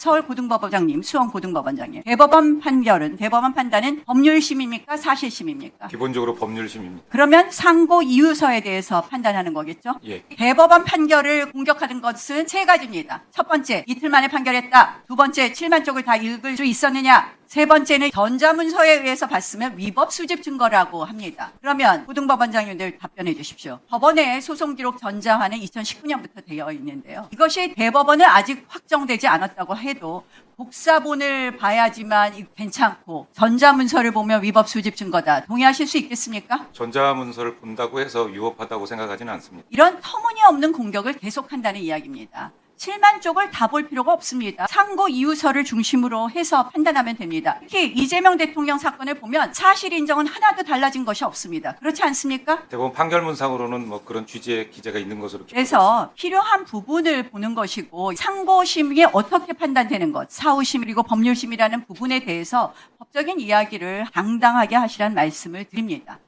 서울고등법원장님, 수원고등법원장님. 대법원 판결은, 대법원 판단은 법률심입니까? 사실심입니까? 기본적으로 법률심입니다. 그러면 상고 이유서에 대해서 판단하는 거겠죠? 예. 대법원 판결을 공격하는 것은 세 가지입니다. 첫 번째, 이틀 만에 판결했다. 두 번째, 7만 쪽을 다 읽을 수 있었느냐. 세 번째는 전자문서에 의해서 봤으면 위법 수집 증거라고 합니다. 그러면 고등법원장님들 답변해 주십시오. 법원의 소송 기록 전자화는 2019년부터 되어 있는데요. 이것이 대법원은 아직 확정되지 않았다고 해도 복사본을 봐야지만 괜찮고 전자문서를 보면 위법 수집 증거다. 동의하실 수 있겠습니까? 전자문서를 본다고 해서 위법하다고 생각하지는 않습니다. 이런 터무니없는 공격을 계속한다는 이야기입니다. 7만 쪽을 다 볼 필요가 없습니다. 상고 이유서를 중심으로 해서 판단하면 됩니다. 특히 이재명 대통령 사건을 보면 사실 인정은 하나도 달라진 것이 없습니다. 그렇지 않습니까? 대법원 판결문상으로는 뭐 그런 취지의 기재가 있는 것으로 그래서 필요한 부분을 보는 것이고 상고심이 어떻게 판단되는 것, 사후심 그리고 법률심이라는 부분에 대해서 법적인 이야기를 당당하게 하시라는 말씀을 드립니다.